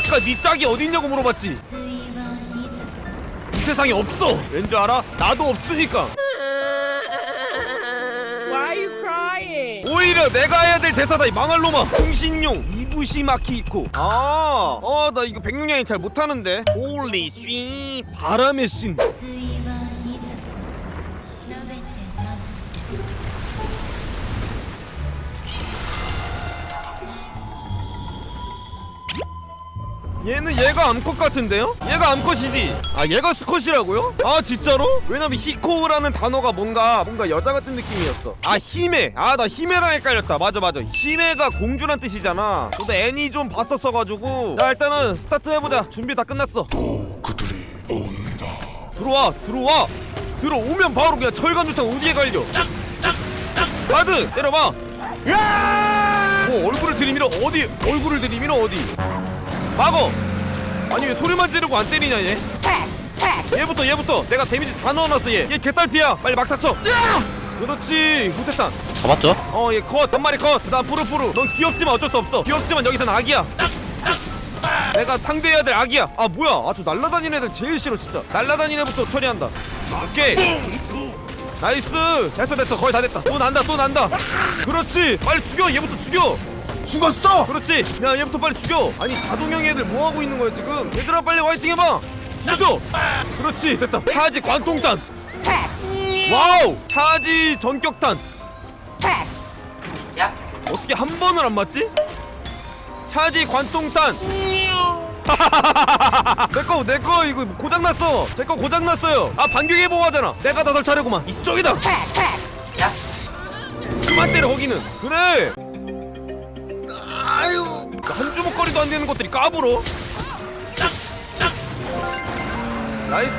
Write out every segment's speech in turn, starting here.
아까 네 짝이 어딨냐고 물어봤지. 이 세상에 없어. 왠지 알아? 나도 없으니까. Why are you crying? 오히려 내가 해야 될 대사다 이 망할 놈아 통신용 이부시마키이코. 아아나 이거 백룡양이 잘 못하는데. 홀리 쉥 바람의 신. 얘는 얘가 암컷 같은데요? 얘가 암컷이지? 아 얘가 수컷이라고요? 아 진짜로? 왜냐면 히코우라는 단어가 뭔가 뭔가 여자 같은 느낌이었어. 아 히메. 아 나 히메랑 헷갈렸다. 맞아 맞아. 히메가 공주란 뜻이잖아. 저도 애니 좀 봤었어가지고. 자 일단은 스타트 해보자. 준비 다 끝났어. 들어와 들어와. 들어오면 바로 그냥 철감주탄 오지게 갈려 가드! 때려봐. 뭐 얼굴을 들이밀어 어디 얼굴을 들이밀어 어디 막어 아니 왜 소리만 지르고 안 때리냐 얘? 얘부터 얘부터! 내가 데미지 다 넣어놨어 얘얘 개딸피야. 빨리 막 다쳐. 그렇지. 후퇴탄. 잡았죠? 어얘컷한 마리 컷. 그다음 푸르푸르. 넌 귀엽지만 어쩔 수 없어. 귀엽지만 여기선 악이야. 내가 상대해야 될 악이야. 아 뭐야? 아저 날라다니는 애들 제일 싫어 진짜. 날라다니는 애부터 처리한다. 오케이. 나이스. 됐어 됐어. 거의 다 됐다. 또 난다 또 난다. 그렇지. 빨리 죽여. 얘부터 죽여 죽었어! 그렇지. 야 얘부터 빨리 죽여. 아니 자동형 애들 뭐하고 있는 거야 지금? 얘들아 빨리 화이팅 해봐. 뒤져 그렇지 됐다. 차지 관통탄. 와우! 차지 전격탄. 어떻게 한 번을 안 맞지? 차지 관통탄. 내거 내거 이거 고장났어. 제 거 고장났어요. 아 반격해보하잖아. 내가 다설 차례구만. 이쪽이다. 그만 때려 거기는. 그래 아유 한 주먹거리도 안 되는 것들이 까불어. 나이스!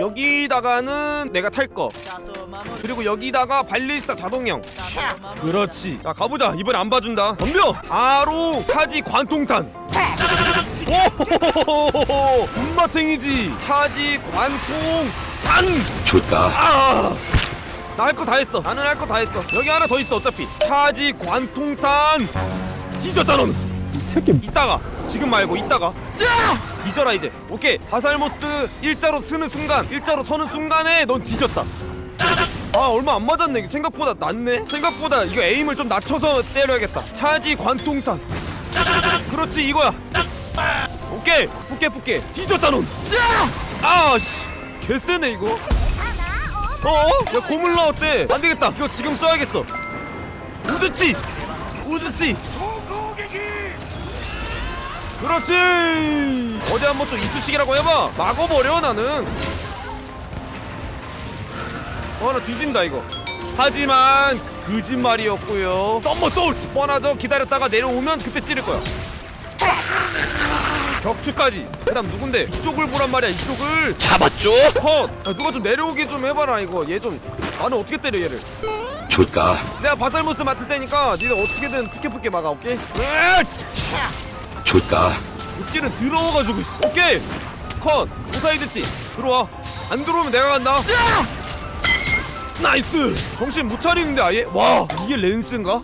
여기다가는 내가 탈 거. 그리고 여기다가 발리스타 자동형. 그렇지. 자 가보자. 이번에 안 봐준다. 덤벼. 바로 차지 관통탄. 오호호호호호. 군마탱이지. 차지 관통 탄. 좋다. 아! 나 할 거 다 했어. 나는 할 거 다 했어. 여기 하나 더 있어. 어차피. 차지 관통탄. 뒤졌다 넌. 이 새끼. 이따가. 지금 말고 이따가. 뒤져라 이제. 오케이. 바살모스 일자로 쓰는 순간, 일자로 서는 순간에 넌 뒤졌다. 아 얼마 안 맞았네. 생각보다 낫네. 생각보다 이거 에임을 좀 낮춰서 때려야겠다. 차지 관통탄. 그렇지 이거야. 오케이. 뿌게 뿌게. 뒤졌다 넌. 아씨. 개쎄네 이거. 어? 야 고물 나왔대. 안 되겠다. 이거 지금 써야겠어. 우드치! 우드치! 그렇지! 어디 한번 또 이쑤시개라고 해봐. 막어버려 나는. 어나 뒤진다 이거. 하지만 거짓말이었고요. 썸머 소울 뻔하죠. 기다렸다가 내려오면 그때 찌를 거야 격추까지 그 다음 누군데 이쪽을 보란 말이야 이쪽을 잡았죠? 컷! 야, 누가 좀 내려오게 좀 해봐라 이거 얘 좀 나는 어떻게 때려 얘를 좋다. 내가 바살모스 맡을 테니까 니네 어떻게든 푸케푸케 막아 오케이? 으악! 좋다. 육지는 들어와가지고 씨. 오케이! 컷! 오사이 드치 들어와 안 들어오면 내가 간다 나이스! 정신 못 차리는데 아예? 와 이게 렌스인가?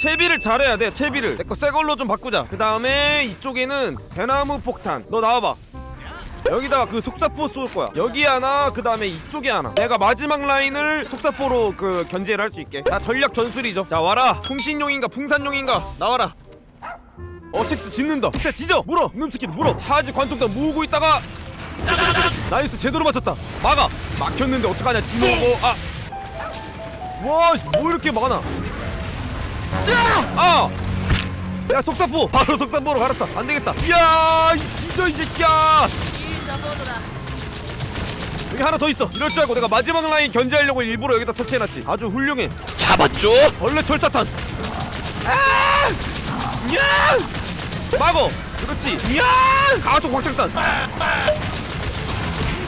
채비를 잘해야 돼 채비를. 내 거 새 걸로 좀 바꾸자. 그 다음에 이쪽에는 대나무 폭탄. 너 나와봐. 여기다가 그 속사포 쏠 거야. 여기 하나 그 다음에 이쪽에 하나. 내가 마지막 라인을 속사포로 그 견제를 할 수 있게. 나 전략 전술이죠. 자 와라. 풍신용인가 풍산용인가? 나와라. 어첵스 짓는다. 그때 뒤져! 물어! 놈스키들 물어! 차지 관통단 모으고 있다가. 나이스 제대로 맞췄다. 막아! 막혔는데 어떡하냐? 진호고 아와뭐 이렇게 많아 아! 야 속사포! 바로 속사포로 갈았다. 안 되겠다. 이야 이 뒤져 이 새끼야! 여기 하나 더 있어. 이럴 줄 알고 내가 마지막 라인 견제하려고 일부러 여기다 설치해놨지. 아주 훌륭해. 잡았죠? 벌레 철사탄. 아! 야! 막어! 그렇지. 야! 가속 확산탄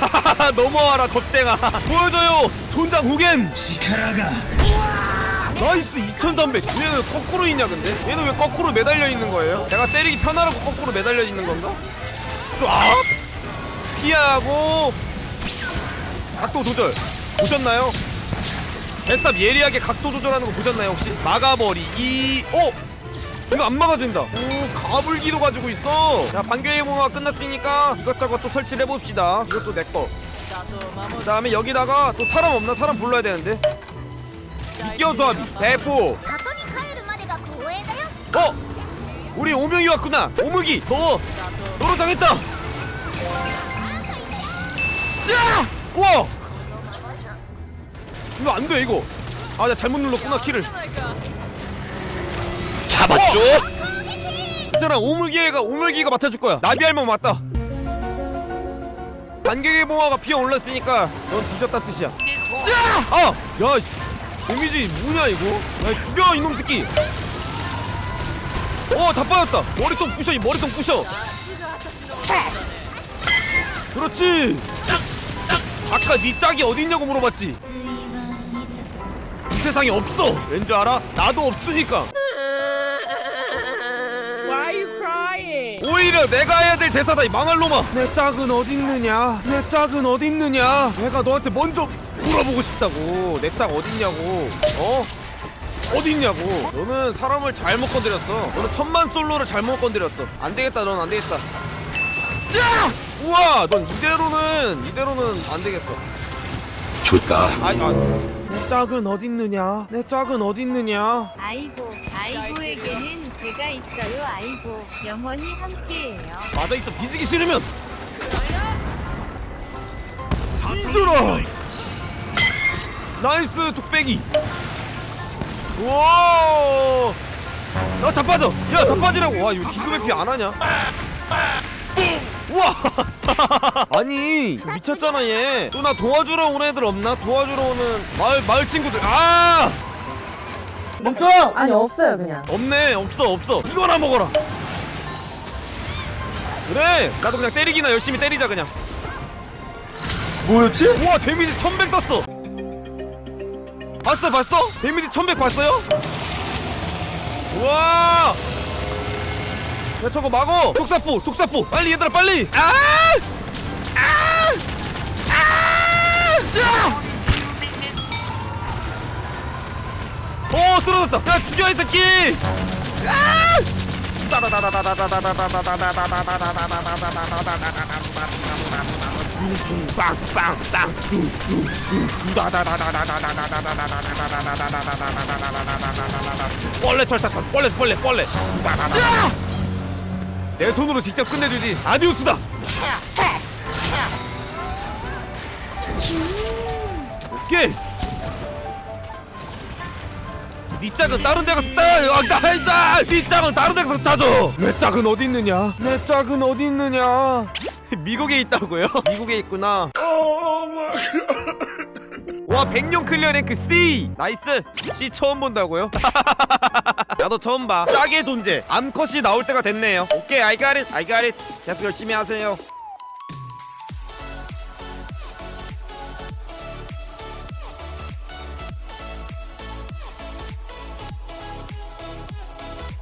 하하하 넘어와라 겁쟁아 보여줘요 촌장 후겐 나이스 2300 얘는 왜 거꾸로 있냐 근데 얘는 왜 거꾸로 매달려 있는 거예요? 내가 때리기 편하라고 거꾸로 매달려 있는 건가? 쫙 피하고 각도 조절 보셨나요? 뱃삽 예리하게 각도 조절하는 거 보셨나요 혹시? 막아버리기 오! 이거 안 막아진다 오 가불기도 가지고 있어 자 반겨의 모가 끝났으니까 이것저것 또 설치를 해봅시다 이것도 내꺼 그 다음에 여기다가 또 사람 없나? 사람 불러야 되는데 미끼어 수압이 대포 里に帰るまでが光栄だよ 어! 우리 오명이 왔구나 오무기 너 너로 당했다 야! 와! 이거 안 돼 이거 아 나 잘못 눌렀구나 키를 맞죠? 괜찮아 오물기가 오물기가 맡아줄 거야 나비 할머 맞다 반격의 봉화가 피어올랐으니까 넌 뒤졌다 뜻이야 아! 야! 데미지 뭐냐 이거? 야 죽여 이놈 새끼 어 자빠졌다 머리통 부셔 이 머리통 부셔 그렇지 아까 네 짝이 어딨냐고 물어봤지 이 세상에 없어 왠 줄 알아? 나도 없으니까 오히려 내가 해야 될 대사다 이 망할 놈아 내 짝은 어딨느냐? 내 짝은 어딨느냐? 내가 너한테 먼저 물어보고 싶다고. 내 짝 어딨냐고. 어? 어딨냐고. 너는 사람을 잘못 건드렸어. 너는 천만 솔로를 잘못 건드렸어. 안 되겠다 넌 안 되겠다. 야! 우와 넌 이대로는 이대로는 안 되겠어. 줄까? 아이 아내 짝은 어딨느냐? 내 짝은 어딨느냐? 아이고, 아이고에게는 제가 있어요. 아이고, 영원히 함께해요. 맞아 있어. 뒤지기 싫으면. 뒤져라 나이스 뚝배기. 우와 나 자빠져. 야 자빠지라고. 와 이거 기급의 피안 하냐? 우와! 아니 미쳤잖아 얘 또 나 도와주러 온 애들 없나? 도와주러 오는 마을 마을 친구들. 아 멈춰! 아니 없어요 그냥 없네 없어 없어 이거나 먹어라 그래 나도 그냥 때리기나 열심히 때리자 그냥 뭐였지? 우와 데미지 1100 떴어 봤어 봤어? 데미지 1100 봤어요? 우와 야 저거 막어 속사포 속사포 빨리 얘들아 빨리 아! 아! 아! 야! 어 쓰러졌다. 야 죽여 이 새끼! 아! 빵빵빵 벌레 철사탄 벌레 벌레 벌레. 내 손으로 직접 끝내주지. 아디우스다. 오케이 니 짝은 다른 데 가서 따! 아, 짝은 다른 데 가서 찾아! 내 짝은 어디 있느냐? 내 짝은 어디 있느냐? 미국에 있다고요? 미국에 있구나. 와 백룡 클리어 랭크 C 나이스 C 처음 본다고요? 나도 처음 봐 짝의 존재 암컷이 나올 때가 됐네요 오케이 got it 계속 열심히 하세요